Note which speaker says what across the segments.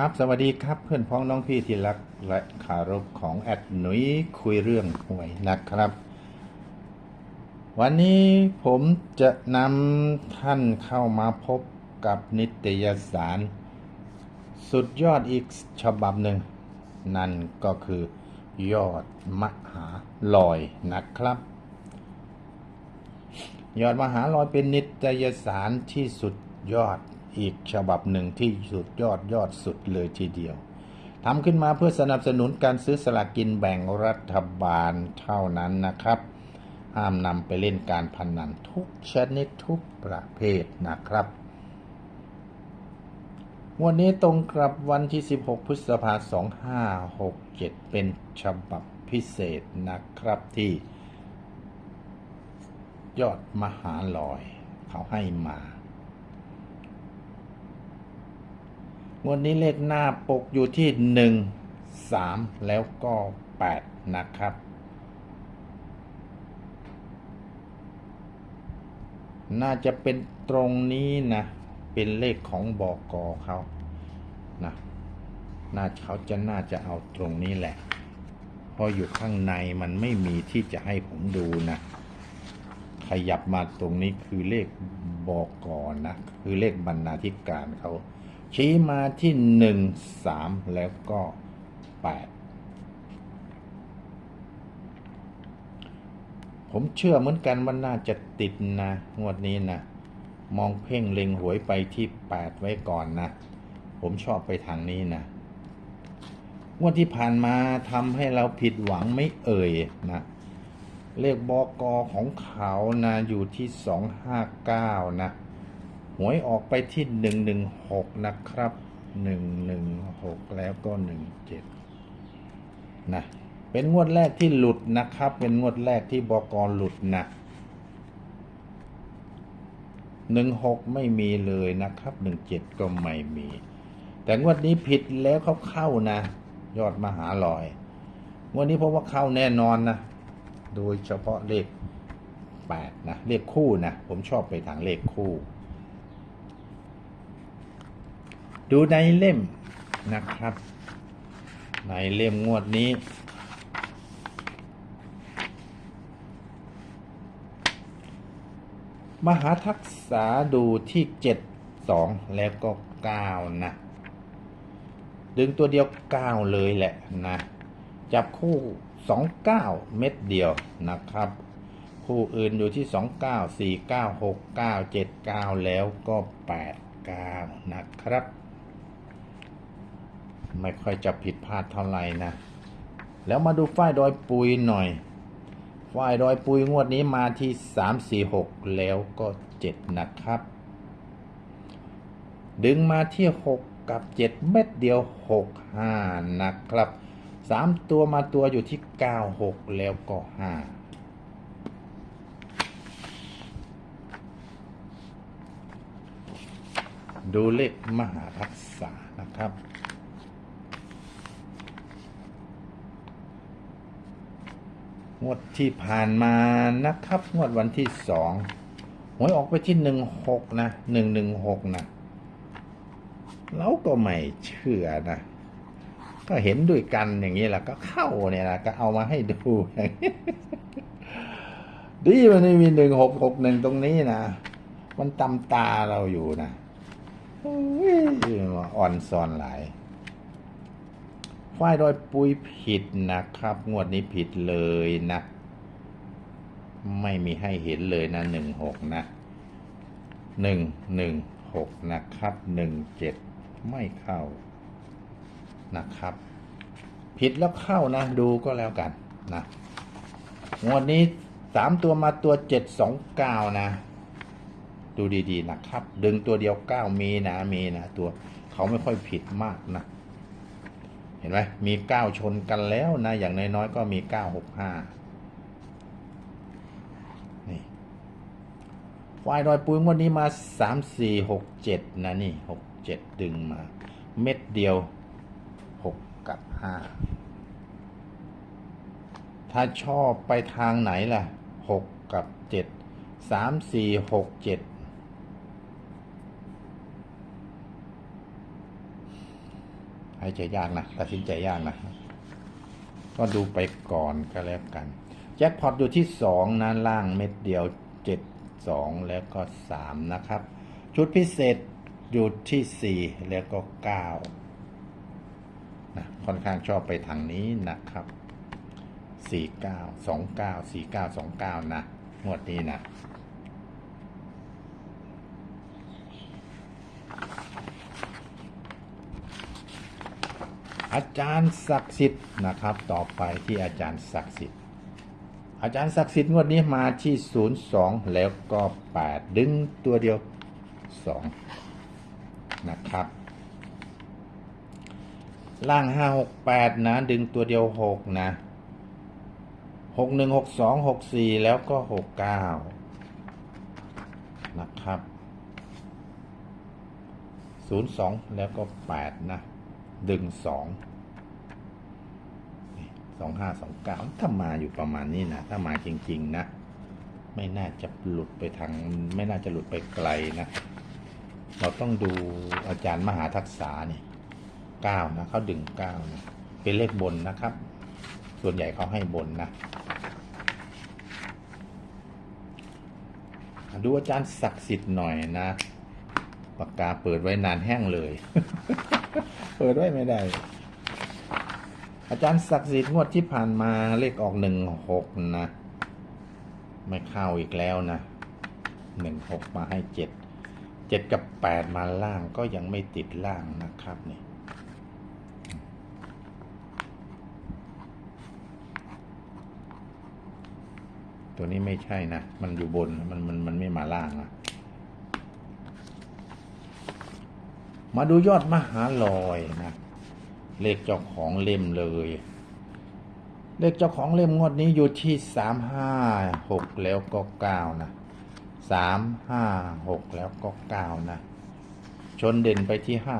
Speaker 1: ครับ สวัสดีครับเพื่อนพ้องน้องพี่ที่รักและคารพของแอดหนุยคุยเรื่องหวยนะครับ วันนี้ผมจะนำท่านเข้ามาพบกับนิตยสาร สุดยอดอีกฉบับหนึ่ง นั่นก็คือยอดมหาลอยนะครับ ยอดมหาลอยเป็นนิตยสารที่สุดยอด อีกฉบับหนึ่งที่สุดยอดยอดสุดเลยทีเดียวทำขึ้นมาเพื่อสนับสนุนการซื้อสลากกินแบ่งรัฐบาลเท่านั้นนะครับ ห้ามนำไปเล่นการพนันทุกชนิดทุกประเภทนะครับวันนี้ตรงกับวันที่ 16 พฤษภาคม 2567 เป็นฉบับพิเศษนะครับที่ ยอดมหาลอยเขาให้มา วันนี้เลขหน้าปกอยู่ที่หนึ่งสามแล้วก็แปดนะครับ น่าจะเป็นตรงนี้นะ เป็นเลขของบอกอเขานะน่าเขาจะน่าจะเอาตรงนี้แหละ เพราะอยู่ข้างในมันไม่มีที่จะให้ผมดูนะ ขยับมาตรงนี้คือเลขบอกอนะ คือเลขบรรณาธิการเขา ชี้มาที่หนึ่งสามแล้วก็แปดผมเชื่อเหมือนกันว่าน่าจะติดนะงวดนี้นะมองเพ่งเล็งหวยไปที่แปดไว้ก่อนนะ ผมชอบไปทางนี้นะงวดที่ผ่านมาทำให้เราผิดหวังไม่เอ่ยนะเลขบอกอของเขานะอยู่ที่สองห้าเก้านะ หวยออกไปที่หนึ่งหนึ่งหกนะครับหนึ่งหนึ่งหกแล้วก็หนึ่งเจ็ดนะเป็นงวดแรกที่หลุดนะครับ เป็นงวดแรกที่บอกอหลุดนะหนึ่งหกไม่มีเลยนะครับหนึ่งเจ็ดก็ไม่มี แต่งวดนี้ผิดแล้วเขาเข้านะ ยอดมหาลอยงวดนี้เพราะว่าเข้าแน่นอนนะ โดยเฉพาะเลขแปดนะ เลขคู่นะ ผมชอบไปทางเลขคู่ ดูในเล่มนะครับ ในเล่มงวดนี้ มหาทักษาดูที่เจ็ดสองแล้วก็เก้านะ ดึงตัวเดียวเก้าเลยแหละนะ จับคู่สองเก้าเม็ดเดียวนะครับคู่อื่นอยู่ที่สองเก้าสี่เก้าหกเก้าเจ็ดเก้าแล้วก็แปดเก้านะครับ ไม่ค่อยจะผิดพลาดเท่าไหร่นะ แล้วมาดูฝ้ายดอยปุยหน่อยฝ้ายดอยปุยงวดนี้มาที่สามสี่หกแล้วก็เจ็ดนะครับ ดึงมาที่หกกับเจ็ดเม็ดเดียวหกห้านะครับสามตัวมาตัวอยู่ที่เก้าหกแล้วก็ห้าดูเลขมหาทักษะนะครับ งวดที่ผ่านมานะครับ งวดวันที่สองหวยออกไปที่หนึ่งหกนะหนึ่งหนึ่งหกนะเราก็ไม่เชื่อนะก็เห็นด้วยกันอย่างนี้แหละก็เข้าเนี่ยนะก็เอามาให้ดูดีมันไม่มีหนึ่งหกหกหนึ่งตรงนี้นะมันตำตาเราอยู่นะอ่อนซอนหลาย ฝ้ายโดยปุยผิดนะครับ งวดนี้ผิดเลยนะ ไม่มีให้เห็นเลยนะหนึ่งหกนะหนึ่งหนึ่งหกนะครับหนึ่งเจ็ดไม่เข้านะครับ ผิดแล้วเข้านะ ดูก็แล้วกันนะงวดนี้สามตัวมาตัวเจ็ดสองเก้านะ ดูดีๆนะครับ ดึงตัวเดียวเก้ามีนะมีนะตัวเขาไม่ค่อยผิดมากนะ เห็นไหมมีเก้าชนกันแล้วนะ อย่างน้อยๆก็มีเก้าหกห้านี่ฝ่ายดอยปุยงวันนี้มาสามสี่หกเจ็ดนะนี่หกเจ็ดดึงมา เม็ดเดียวหกกับห้าถ้าชอบไปทางไหนล่ะหกกับเจ็ดสามสี่หกเจ็ดายใจยากนะตัดสินใจยากนะ ก็ดูไปก่อนก็แล้วกัน แจ็คพอตอยู่ที่สองนะล่างเม็ดเดียวเจ็ดสองแล้วก็สามนะครับ ชุดพิเศษอยู่ที่สี่แล้วก็เก้านะค่อนข้างชอบไปทางนี้นะครับสี่เก้าสองเก้าสี่เก้าสองเก้านะงวดนี้นะ อาจารย์ศักดิ์สิทธิ์นะครับ ต่อไปที่อาจารย์ศักดิ์สิทธิ์ อาจารย์ศักดิ์สิทธิ์งวดนี้มาที่02แล้วก็8ดึงตัวเดียว2นะครับ ล่าง568นะ ดึงตัวเดียว6นะ61 62 64แล้วก็69นะครับ02แล้วก็8นะ ดึง2สองห้าสองเก้าถ้ามาอยู่ประมาณนี้นะ ถ้ามาจริง ๆ นะ ไม่น่าจะหลุดไปทาง ไม่น่าจะหลุดไปไกลนะ เราต้องดูอาจารย์มหาทักษะนี่เก้านะเขาดึงเก้านะเป็นเลขบนนะครับ ส่วนใหญ่เขาให้บนนะดูอาจารย์ศักดิ์สิทธิ์หน่อยนะ ปากกาเปิดไว้นานแห้งเลย เปิดไว้ไม่ได้ อาจารย์ศักดิ์สิทธิ์งวดที่ผ่านมาเลขออกหนึ่งหกนะ ไม่เข้าอีกแล้วนะหนึ่งหกมาให้เจ็ดเจ็ดกับแปดมาล่างก็ยังไม่ติดล่างนะครับนี่ตัวนี้ไม่ใช่นะ มันอยู่บน มัน มัน มันไม่มาล่างนะ มาดูยอดมหาลอยนะเลขเจ้าของเล่มเลย เลขเจ้าของเล่มงวดนี้อยู่ที่สามห้าหกแล้วก็เก้านะสามห้าหกแล้วก็เก้านะชนเด่นไปที่ห้า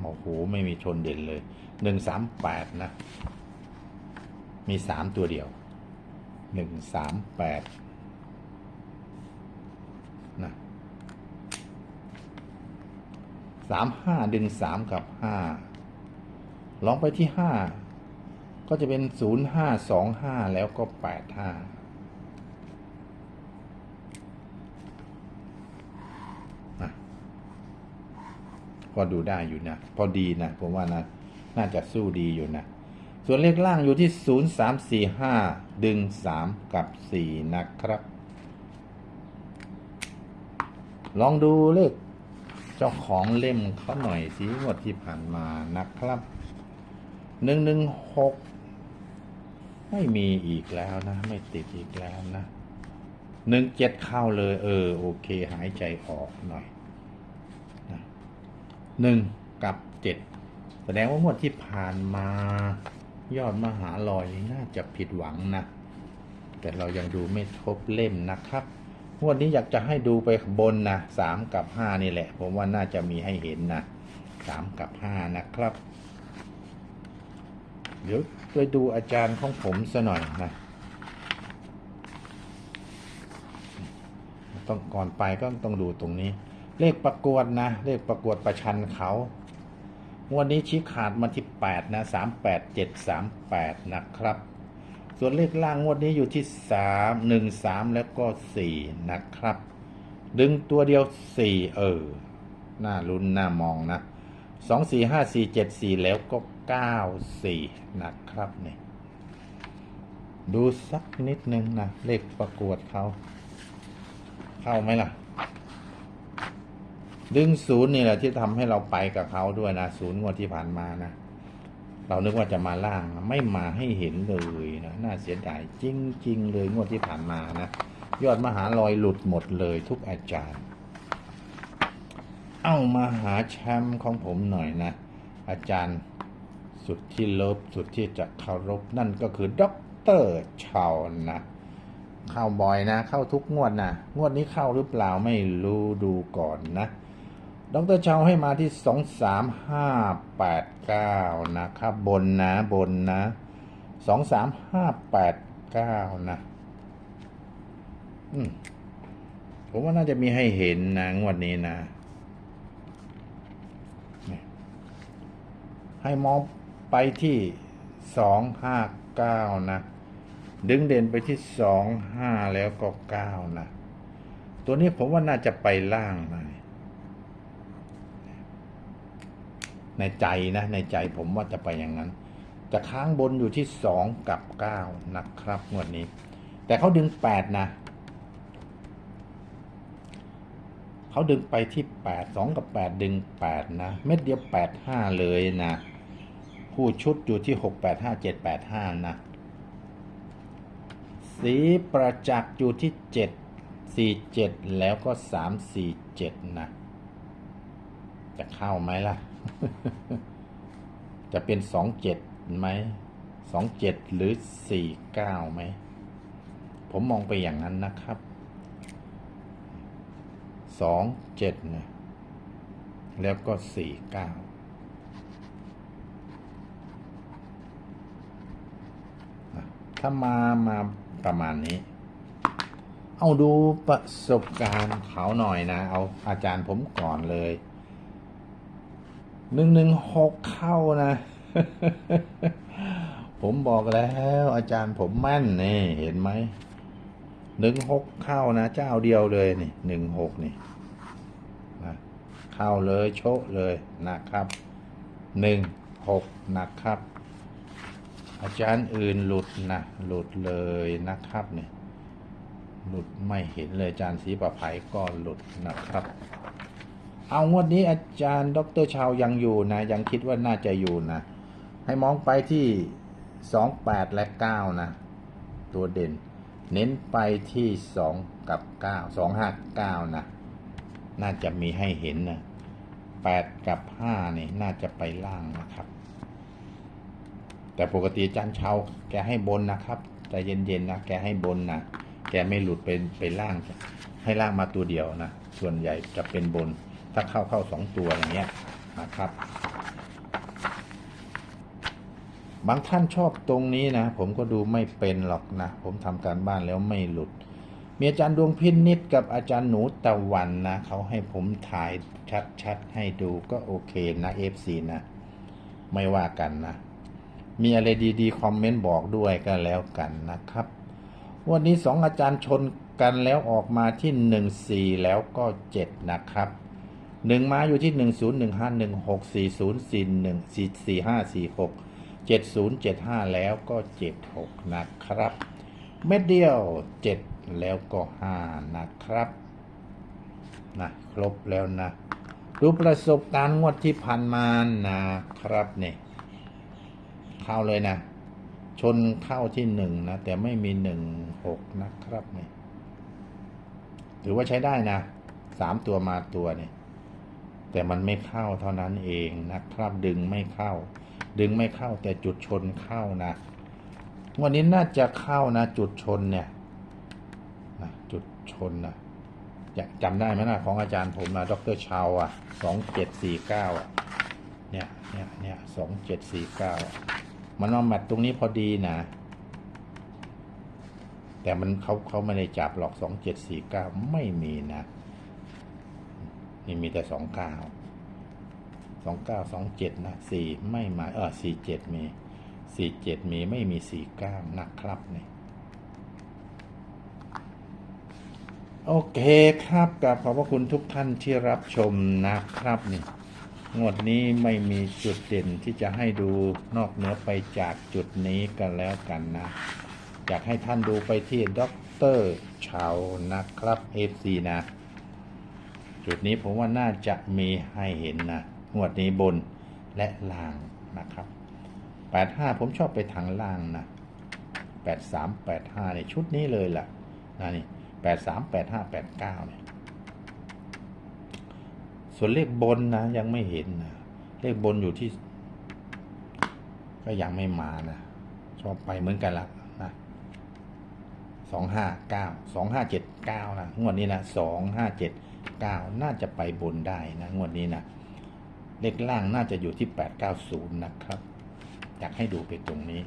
Speaker 1: โอ้โหไม่มีชนเด่นเลยหนึ่งสามแปดนะ มีสามตัวเดียวหนึ่งสามแปดนะ สามห้าดึงสามกับห้าลองไปที่ห้าก็จะเป็นศูนย์ห้าสองห้าแล้วก็แปดห้าก็ดูได้อยู่นะ พอดีนะ ผมว่านะ น่าจะสู้ดีอยู่นะ ส่วนเลขล่างอยู่ที่ศูนย์สามสี่ห้าดึงสามกับสี่นะครับ ลองดูเลข เจ้าของเล่มเขาหน่อยสิงวดที่ผ่านมานะครับหนึ่งหนึ่งหกไม่มีอีกแล้วนะ ไม่ติดอีกแล้วนะหนึ่งเจ็ดเข้าเลย เออ โอเค หายใจออกหน่อยนะหนึ่งกับเจ็ดแสดงว่างวดที่ผ่านมา ยอดมหาลอยน่าจะผิดหวังนะ แต่เรายังดูไม่ครบเล่มนะครับ งวดนี้อยากจะให้ดูไปบนนะสามกับห้านี่แหละ ผมว่าน่าจะมีให้เห็นนะสามกับห้านะครับ เดี๋ยวไปดูอาจารย์ของผมซะหน่อยนะต้องก่อนไปก็ต้องดูตรงนี้ เลขประกวดนะ เลขประกวดประชันเขางวดนี้ชี้ขาดมาที่แปดนะสามแปดเจ็ดสามแปดนะครับ ส่วนเลขล่างงวดนี้อยู่ที่สามหนึ่งสามแล้วก็สี่นะครับ ดึงตัวเดียวสี่เออน้าลุ้นน้ามองนะสองสี่ห้าสี่เจ็ดสี่แล้วก็เก้าสี่นะครับเนี่ยดูสักนิดนึงนะเลขประกวดเขาเข้าไหมล่ะ ดึงศูนย์นี่แหละที่ทำให้เราไปกับเขาด้วยนะศูนย์งวดที่ผ่านมานะ เรานึกว่าจะมาล่างไม่มาให้เห็นเลยนะน่าเสียดายจริง ๆ เลยงวดที่ผ่านมานะยอดมหาลอยหลุดหมดเลยทุกอาจารย์ เอามาหาแชมป์ของผมหน่อยนะ อาจารย์สุดที่เลิฟสุดที่จะเคารพนั่นก็คือด็อกเตอร์ชาวนะเข้าบ่อยนะ เข้าทุกงวดนะงวดนี้เข้าหรือเปล่าไม่รู้ดูก่อนนะ ดรเชาให้มาที่สองสามห้าแปดเก้านะครับ บนนะบนนะสองสามห้าแปดเก้านะผมว่าน่าจะมีให้เห็นนะงวดนี้นะให้มองไปที่สองห้าเก้านะ ดึงเด่นไปที่สองห้าแล้วก็เก้านะ ตัวนี้ผมว่าน่าจะไปล่างหนะ ในใจนะในใจผมว่าจะไปอย่างนั้น จะค้างบนอยู่ที่สองกับเก้านะครับงวดนี้ แต่เขาดึงแปดนะเขาดึงไปที่แปดสองกับแปดดึงแปดนะเม็ดเดียวแปดห้าเลยนะคู่ชุดอยู่ที่หกแปดห้าเจ็ดแปดห้านะสีประจักษ์อยู่ที่เจ็ดสี่เจ็ดแล้วก็สามสี่เจ็ดนะ จะเข้าไหมล่ะ จะเป็นสองเจ็ดไหมสองเจ็ดหรือสี่เก้าไหม ผมมองไปอย่างนั้นนะครับสองเจ็ดนะแล้วก็สี่เก้าถ้ามามาประมาณนี้ เอาดูประสบการณ์เขาหน่อยนะ เอาอาจารย์ผมก่อนเลย หนึ่งหนึ่งหกเข้านะ ผมบอกแล้วอาจารย์ผมแม่นนี่เห็นไหมหนึ่งหกเข้านะ เจ้าเดียวเลยนี่หนึ่งหกนี่นะเข้าเลยโชะเลยนะครับหนึ่งหกนะครับ อาจารย์อื่นหลุดนะหลุดเลยนะครับเนี่ยหลุดไม่เห็นเลยอาจารย์ศรีประภัยก็หลุดนะครับ เอางวดนี้อาจารย์ ดรชาวยังอยู่นะ ยังคิดว่าน่าจะอยู่นะ ให้มองไปที่สองแปดและเก้านะ ตัวเด่น เน้นไปที่สองกับเก้าสองห้าเก้านะ น่าจะมีให้เห็นนะแปดกับห้านี่น่าจะไปล่างนะครับ แต่ปกติอาจารย์ชาวแกให้บนนะครับแต่เย็นๆนะแกให้บนนะแกไม่หลุดเป็นไปล่างให้ล่างมาตัวเดียวนะส่วนใหญ่จะเป็นบน ถ้าเข้าเข้าสองตัวอย่างเงี้ยนะครับ บางท่านชอบตรงนี้นะ ผมก็ดูไม่เป็นหรอกนะ ผมทำการบ้านแล้วไม่หลุด มีอาจารย์ดวงพินิษกับอาจารย์หนูตะวันนะเขาให้ผมถ่ายชัดๆให้ดูก็โอเคนะ FC นะ ไม่ว่ากันนะ มีอะไรดีๆ คอมเมนต์บอกด้วยก็แล้วกันนะครับวันนี้สองอาจารย์ชนกันแล้วออกมาที่หนึ่งสี่แล้วก็เจ็ดนะครับ หนึ่งมาอยู่ที่หนึ่งศูนย์หนึ่งห้าหนึ่งหกสี่ศูนย์สี่หนึ่งสี่สี่ห้าสี่หกเจ็ดศูนย์เจ็ดห้าแล้วก็เจ็ดหกนะครับ เม็ดเดียวเจ็ดแล้วก็ห้านะครับนะครบแล้วนะดูประสบการณ์งวดที่ผ่านมานะครับเนี่ยเข้าเลยนะ ชนเข้าที่หนึ่งนะ แต่ไม่มีหนึ่งหกนะครับเนี่ยถือว่าใช้ได้นะสามตัวมาตัวเนี่ย แต่มันไม่เข้าเท่านั้นเองนะครับ ดึงไม่เข้า ดึงไม่เข้าแต่จุดชนเข้านะวันนี้น่าจะเข้านะ จุดชนเนี่ยนะจุดชนนะอยากจำได้ไหมนะของอาจารย์ผมนะดรชาวอะสองเจ็ดสี่เก้าอะเนี่ยเนี่ยเนี่ยสองเจ็ดสี่เก้ามันมาแมทตรงนี้พอดีนะ แต่มันเขาเขาไม่ได้จับหรอกสองเจ็ดสี่เก้าไม่มีนะ นี่มีแต่สองเก้าสองเก้าสองเจ็ดนะสี่ไม่มาเออสี่เจ็ดมีสี่เจ็ดมีไม่มีสี่เก้านะครับเนี่ยโอเคครับกับขอบพระคุณทุกท่านที่รับชมนะครับนี่งวดนี้ไม่มีจุดเด่นที่จะให้ดูนอกเหนือไปจากจุดนี้กันแล้วกันนะอยากให้ท่านดูไปที่ด็อกเตอร์ชาวนะครับ FC นะ จุดนี้ผมว่าน่าจะมีให้เห็นนะงวดนี้บนและล่างนะครับ85 ผมชอบไปทางล่างนะ83 85ในชุดนี้เลยล่ะนะนี่83 85 89เนี่ยส่วนเลขบนนะยังไม่เห็นนะเลขบนอยู่ที่ ก็ยังไม่มานะชอบไปเหมือนกันละนะสองห้าเก้าสองห้าเจ็ดเก้านะงวดนี้นะสองห้าเจ็ด เก้าน่าจะไปบนได้นะงวดนี้นะเลขล่างน่าจะอยู่ที่แปดเก้าศูนย์นะครับ อยากให้ดูไปตรงนี้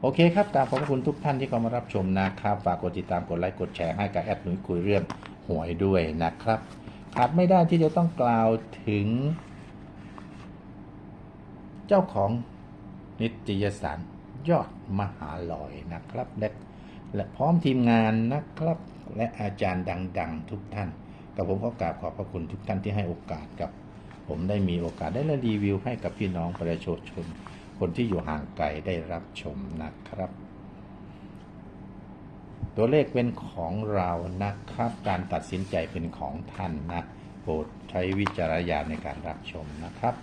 Speaker 1: โอเคครับกราบขอบคุณทุกท่านที่เข้ามารับชมนะครับ ฝากกดติดตามกดไลค์กดแชร์ให้กับแอดหนุ่ยคุยเรื่องหวยด้วยนะครับขาดไม่ได้ที่จะต้องกล่าวถึงเเจ้าของนิตยสารยอดมหาลอยนะครับ และและพร้อมทีมงานนะครับ และอาจารย์ดัง ๆ ทุกท่าน กับผมขอกราบขอบพระคุณทุกท่านที่ให้โอกาสกับ ผมได้มีโอกาสได้รีวิวให้กับพี่น้องประชาชน คนที่อยู่ห่างไกลได้รับชมนะครับ ตัวเลขเป็นของเรานะครับ การตัดสินใจเป็นของท่านนะโปรดใช้วิจารณญาณในการรับชมนะครับ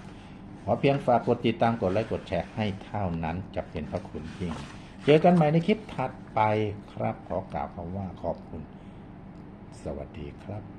Speaker 1: ขอเพียงฝากกดติดตามกดไลค์กดแชร์ให้เท่านั้นจะเป็นพระคุณยิ่งเจอกันใหม่ในคลิปถัดไปครับ ขอกล่าวคำว่าขอบคุณ สวัสดีครับ